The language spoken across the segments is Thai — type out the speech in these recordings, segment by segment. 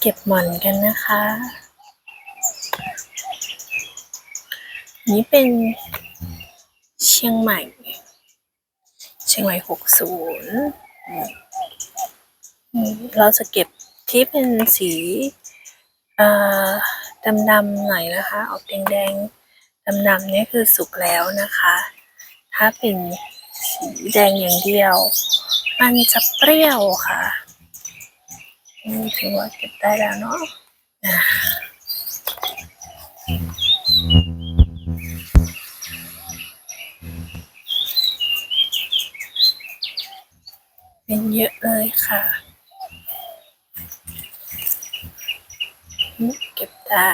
เก็บหม่อนกันนะคะ นี่เป็นเชียงใหม่ เชียงใหม่หกศูนย์เราจะเก็บที่เป็นสีดำๆหน่อยนะคะ ออกแดงๆดำๆนี่คือสุกแล้วนะคะ ถ้าเป็นสีแดงอย่างเดียว มันจะเปรี้ยวค่ะ นี่ถือว่าเก็บได้แล้วเนาะเป็นเยอะเลยค่ะนี่เก็บได้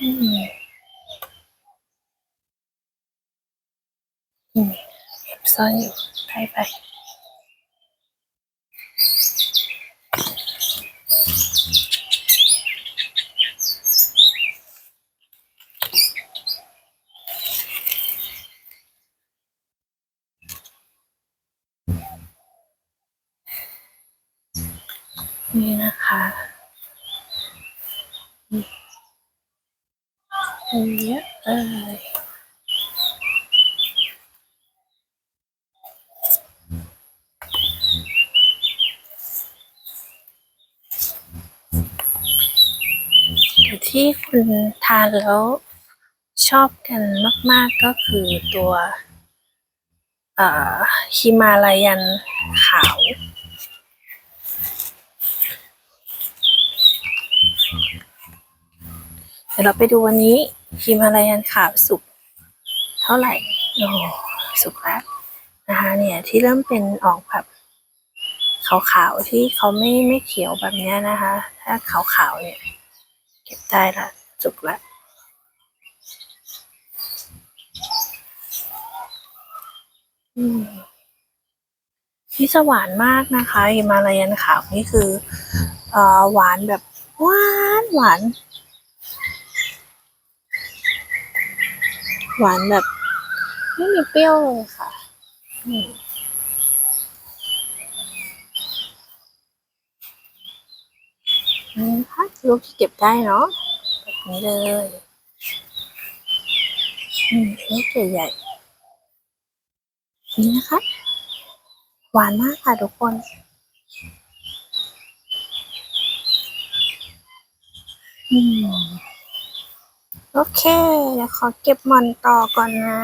อืมอืมเก็บ ซ่อนอยู่ไปไปนี่นะคะเยอะเลย ที่คุณทานแล้วชอบกันมาก ๆก็คือตัวฮิมาลายันขาว เดี๋ยวเราไปดูวันนี้ฮิมาลายันขาวสุกเท่าไหร่โอ้สุกแล้วนะคะเนี่ยที่เริ่มเป็นออกแบบขาวๆที่เขาไม่ไม่เขียวแบบนี้นะคะ ถ้าขาวๆเนี่ย บได้ละสุกละอืมที่จะหวานมากนะคะฮิมาลายันขาวนี่คือเอ่อหวานแบบหวานหวาน หวานแบบ ไม่มีเปรี้ยวเลยค่ะ อืม นี่นะคะลูกที่เก็บได้เนาะแบบนี้เลยอืมลูกใหญ่ๆนี่นะคะ หวานมากค่ะทุกคนอืมโอเคเดี๋ยวขอเก็บมอนต่อก่อนนะ